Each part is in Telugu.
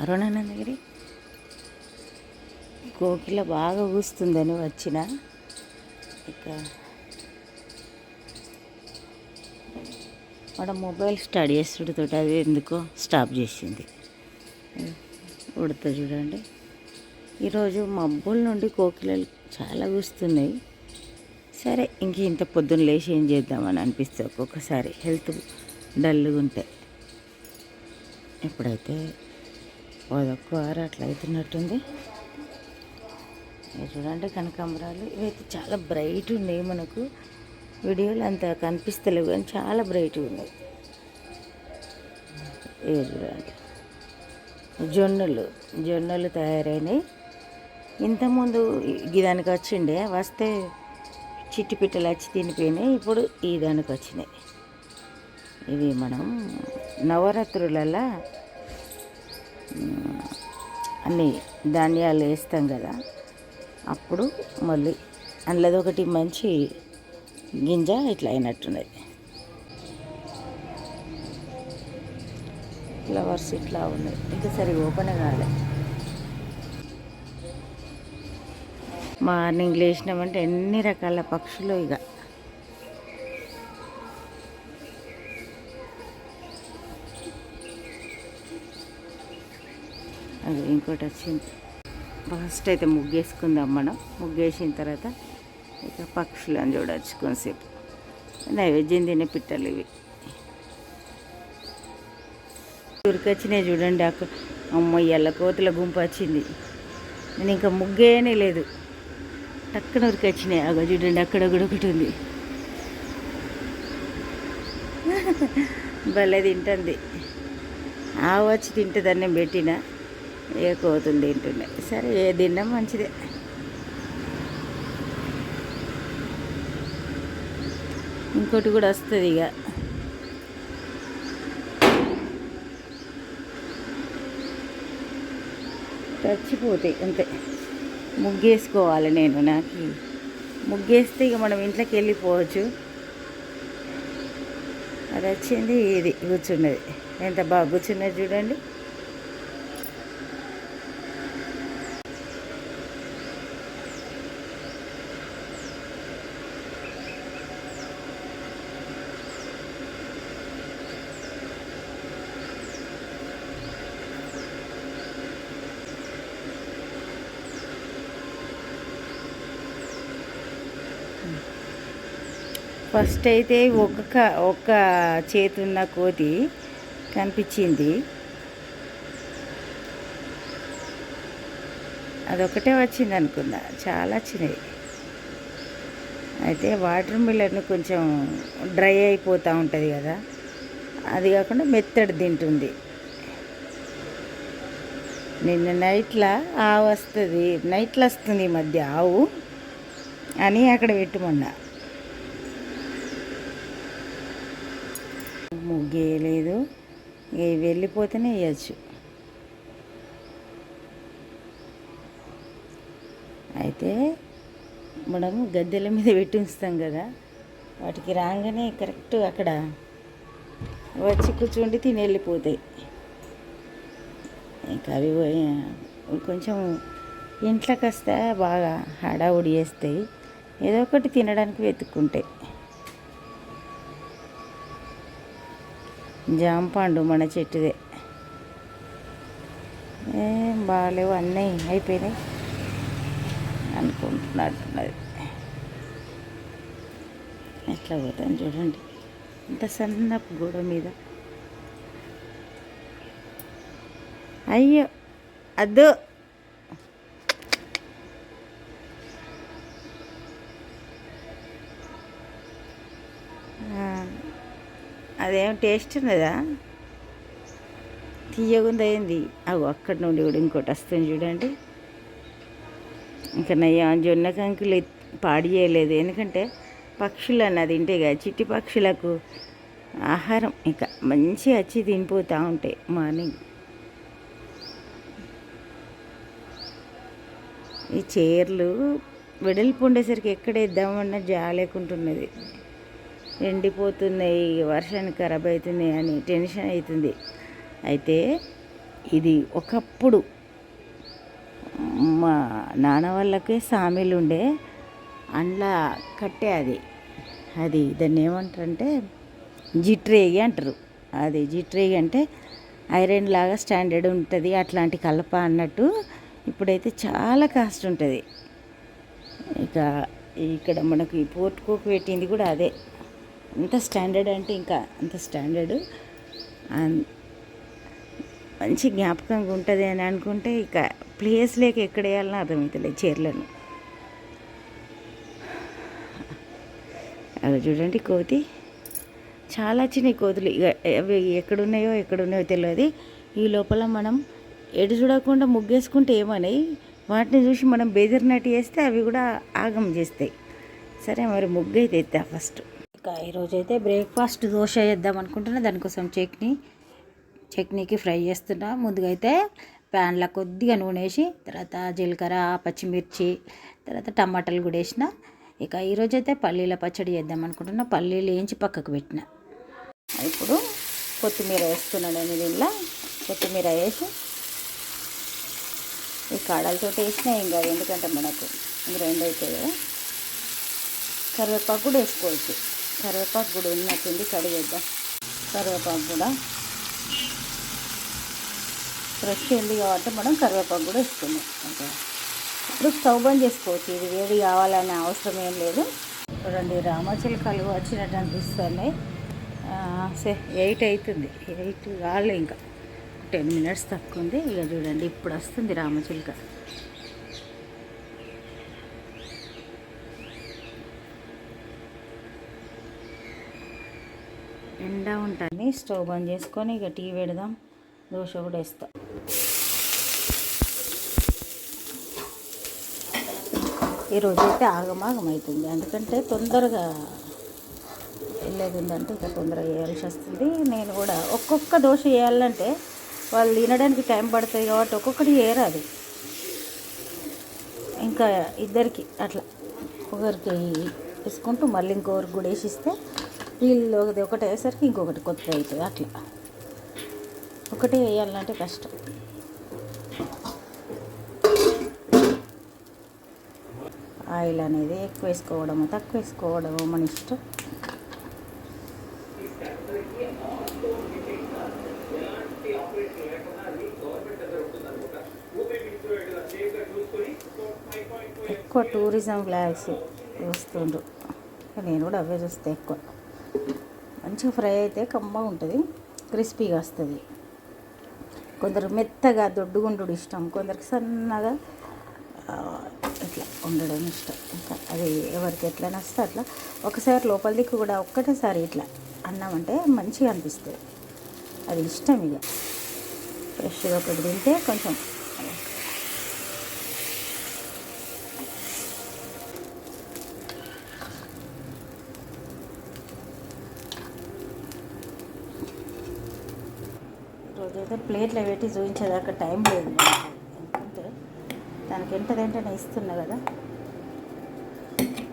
అరుణానందగిరి? కోకిల బాగా ఊస్తుందని వచ్చిన ఇక మన మొబైల్ స్టడీ చేస్తుంటే అది ఎందుకో స్టాప్ చేసింది. ఉడతా చూడండి. ఈరోజు మబ్బుల నుండి కోకిలలు చాలా కూస్తున్నాయి సరే ఇంక ఇంత పొద్దున్న లేచి ఏం చేద్దామని అనిపిస్తుంది ఒక్కొక్కసారి హెల్త్ డల్గా ఉంటే. ఇప్పుడైతే పదొక్క వారు అట్లా అవుతున్నట్టుంది. చూడండి కనకాంబరాలు. ఇవైతే చాలా బ్రైట్ ఉన్నాయి మనకు. వీడియోలు అంత కనిపిస్తలేవు కానీ చాలా బ్రైట్గా ఉన్నాయి. ఇవి చూడండి. జొన్నలు జొన్నలు తయారైనాయి. ఇంతకుముందు దానికి వచ్చిండే వస్తే చిట్టి పిట్టలు వచ్చి తినిపోయినాయి. ఇప్పుడు ఈ దానికి వచ్చినాయి. ఇవి మనం నవరాత్రులలో అన్ని ధాన్యాలు వేస్తాం కదా అప్పుడు మళ్ళీ అందులో ఒకటి మంచి గింజ ఇట్లా అయినట్టున్నది. ఫ్లవర్స్ ఇట్లా ఉన్నాయి. ఇంకా సరిగా ఓపెన్ కాలే. మార్నింగ్ లేచినామంటే ఎన్ని రకాల పక్షులు ఇక అది ఇంకోటి వచ్చింది. ఫస్ట్ అయితే ముగ్గేసుకుందాం మనం. ముగ్గేసిన తర్వాత ఇక పక్షులను చూడవచ్చు కొంతసేపు. నైవేద్యం తినే పిట్టలు ఇవి. ఉరికొచ్చినాయి చూడండి అక్క. అమ్మ ఎల్ల కోతుల గుంపు వచ్చింది. నేను ఇంకా ముగ్గేనే లేదు. టక్కన ఉరికొచ్చినాయి అగో చూడండి అక్కడ కూడా ఒకటి ఉంది. భలే తింటుంది. ఆవు వచ్చి తింటుంది పెట్టినా పెట్టిన. ఏ కోతులు తింటుండే సరే ఏ తిన్నా మంచిదే. ఇంకోటి కూడా వస్తుంది ఇక చచ్చిపోతాయి అంతే. ముగ్గేసుకోవాలి నేను నాకు. ముగ్గేస్తే ఇక మనం ఇంట్లోకి వెళ్ళిపోవచ్చు. అది వచ్చింది ఇది కూర్చున్నది. ఎంత బాగా కూర్చున్నది చూడండి. ఫస్ట్ అయితే ఒక్క ఒక్క చేతి ఉన్న కోతి కనిపించింది. అదొకటే వచ్చింది అనుకున్నా చాలా చిన్నది. అయితే వాటర్ మిల్లర్ను కొంచెం డ్రై అయిపోతూ ఉంటుంది కదా. అది కాకుండా మెత్తడి తింటుంది. నిన్న నైట్లో ఆవు వస్తుంది. నైట్లో వస్తుంది ఈ మధ్య ఆవు అని అక్కడ పెట్టుమన్నా. ముగ్గేయలేదు ఇక వెళ్ళిపోతేనే వేయచ్చు అయితే మనం గద్దెల మీద పెట్టి ఉంచుతాం కదా వాటికి రాగానే కరెక్ట్ అక్కడ వచ్చి కూర్చుండి తిని వెళ్ళిపోతాయి. ఇంకా అవి కొంచెం ఇంట్లోకి వస్తే బాగా హడావుడి చేస్తాయి. ఏదో ఒకటి తినడానికి వెతుక్కుంటాయి. జాంపండు మన చెట్టుదే. ఏం బాగాలేవు అన్నీ అయిపోయినాయి. అనుకుంటున్నట్టున్నది. ఎట్లా పోతాను చూడండి. ఇంత సన్నపు గోడ మీద. అయ్యో అద్దు. అదేం టేస్ట్ ఉన్నదా? తీయగుంది అయింది. అవి అక్కడి నుండి కూడా ఇంకోటి వస్తుంది చూడండి. ఇంకా నయ్యా జొన్న కంకులు పాడి చేయలేదు. ఎందుకంటే పక్షులు అన్నది తింటే కదా చిట్టి పక్షులకు ఆహారం ఇంకా మంచి వచ్చి తినిపోతూ ఉంటాయి మార్నింగ్. ఈ చీరలు వెడల్పు ఉండేసరికి ఎక్కడ వేద్దామన్నా జాలేకుంటున్నది. ఎండిపోతున్నాయి వర్షానికి ఖరాబ్ అవుతున్నాయి అని టెన్షన్ అవుతుంది. అయితే ఇది ఒకప్పుడు మా నాన్న వాళ్ళకే సామీలు ఉండే అండ్లా కట్టే అది. అది దాన్ని ఏమంటారంటే జిట్రేగి అంటారు. అది జిట్రేగి అంటే ఐరన్ లాగా స్టాండర్డ్ ఉంటుంది అట్లాంటి కలప అన్నట్టు ఇప్పుడైతే చాలా కాస్ట్ ఉంటుంది. ఇక ఇక్కడ మనకు ఈ పోర్టుకోకు పెట్టింది కూడా అదే. అంత స్టాండర్డ్ అంటే ఇంకా అంత స్టాండర్డ్. మంచి జ్ఞాపకంగా ఉంటుంది అని అనుకుంటే ఇక ప్లేస్ లేక ఎక్కడ వేయాలని అర్థమవుతలేదు చీరలను. అలా చూడండి కోతి. చాలా చిన్న కోతులు. ఇక అవి ఎక్కడున్నాయో ఎక్కడున్నాయో తెలియదు ఈ లోపల మనం ఎటు చూడకుండా ముగ్గేసుకుంటే ఏమన్నాయి వాటిని చూసి మనం బెదిరినట్టు చేస్తే అవి కూడా ఆగం చేస్తాయి. సరే మరి ముగ్గు అయితే ఎత్తా ఫస్ట్. ఇంకా ఈరోజు అయితే బ్రేక్ఫాస్ట్ దోశ చేద్దాం అనుకుంటున్నా. దానికోసం చట్నీ చట్నీకి ఫ్రై చేస్తున్నా. ముందుగా అయితే ప్యాన్లో కొద్దిగా నూనె వేసి తర్వాత జీలకర్ర పచ్చిమిర్చి తర్వాత టమాటాలు కూడా వేసిన. ఇక ఈరోజు అయితే పల్లీల పచ్చడి చేద్దాం అనుకుంటున్నా. పల్లీలు వేయించి పక్కకు పెట్టిన. ఇప్పుడు కొత్తిమీర వేస్తున్నాను నేను దీనిలో. కొత్తిమీర వేసి ఈ కాడలతో వేసినా ఏం కాదు. ఎందుకంటే మనకు రెండు అవుతాయి కదా కరివేపాకు కూడా వేసుకోవచ్చు. కరివేపాకు కూడా ఉన్నట్టుంది కడిగేద్దాం. కరివేపాకు కూడా ఫ్రెష్ ఉంది కాబట్టి మనం కరివేపాకు కూడా వేసుకున్నాం ఓకే. ఇప్పుడు స్టవ్ బంద్ చేసుకోవచ్చు. ఇది వేడి కావాలనే అవసరం ఏం లేదు. చూడండి రామచిలకలు వచ్చినట్టు అనిపిస్తున్నాయి సే ఎయిట్ అవుతుంది ఎయిట్ కాలే ఇంకా. టెన్ మినిట్స్ తక్కువ ఉంది. ఇక చూడండి ఇప్పుడు వస్తుంది రామచిలుక. ఎండా ఉంటుంది. స్టవ్ బంద్ చేసుకొని ఇక టీ పెడదాం. దోశ కూడా వేస్తాం. ఈరోజు అయితే ఆగమాగం అవుతుంది. ఎందుకంటే తొందరగా వెళ్ళేది ఉందంటే ఇక తొందరగా వేయాల్సి వస్తుంది. నేను కూడా ఒక్కొక్క దోశ వేయాలంటే వాళ్ళు తినడానికి టైం పడుతుంది కాబట్టి ఒక్కొక్కటి వేయరాదు ఇంకా ఇద్దరికి అట్లా. ఒకరికి వేసుకుంటూ మళ్ళీ ఇంకొకరికి కూడా వేసిస్తే వీళ్ళు ఒకటి వేసరికి ఇంకొకటి కొత్త అవుతుంది అట్లా. ఒకటే వేయాలంటే కష్టం. ఆయిల్ అనేది ఎక్కువ వేసుకోవడము తక్కువ వేసుకోవడము మన ఇష్టం. ఎక్కువ టూరిజం ఫ్లాగ్స్ చూస్తుండ్రు. నేను కూడా అవే చూస్తే ఎక్కువ. మంచిగా ఫ్రై అయితే కమ్మగా ఉంటుంది క్రిస్పీగా వస్తుంది. కొందరు మెత్తగా దొడ్డుగుండు ఇష్టం కొందరికి సన్నగా ఇట్లా ఉండడం ఇష్టం. ఇంకా అది ఎవరికి ఎట్లా నస్తే అట్లా. ఒకసారి లోపల దిక్కు కూడా ఒక్కటేసారి ఇట్లా అన్నామంటే మంచిగా అనిపిస్తుంది. అది ఇష్టం ఇక. ఫ్రెష్గా ఒకటి తింటే కొంచెం రోజైతే ప్లేట్లో పెట్టి చూపించేదాకా టైం లేదు. ఎందుకంటే దానికి ఎంత వెంటనే ఇస్తున్నా కదా.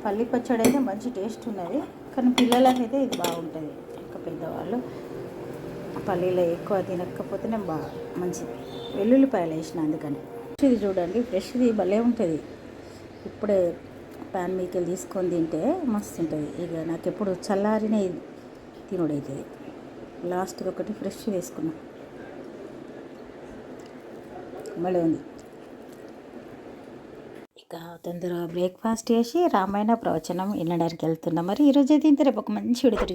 పల్లి పచ్చడి అయితే మంచి టేస్ట్ ఉన్నది. కానీ పిల్లలకైతే ఇది బాగుంటుంది. ఇంకా పెద్దవాళ్ళు పల్లీలో ఎక్కువ తినకపోతేనే బాగా మంచిది. వెల్లుల్లిపాయలు వేసిన అందుకని. ఇది చూడండి ఫ్రెష్ది భలే ఉంటుంది. ఇప్పుడే ప్యాన్ మీకెళ్ళి తీసుకొని తింటే మస్తు ఉంటుంది. ఇక నాకు ఎప్పుడు చల్లారినే తినుడవుతుంది లాస్ట్కి ఒకటి ఫ్రెష్ వేసుకున్నాను భలే ఉంది. ఇక తొందరగా బ్రేక్ఫాస్ట్ చేసి రామాయణ ప్రవచనం వినడానికి వెళ్తున్నాం మరి ఈరోజు అయితే ఇంత రేపు ఒక మంచి విడుదల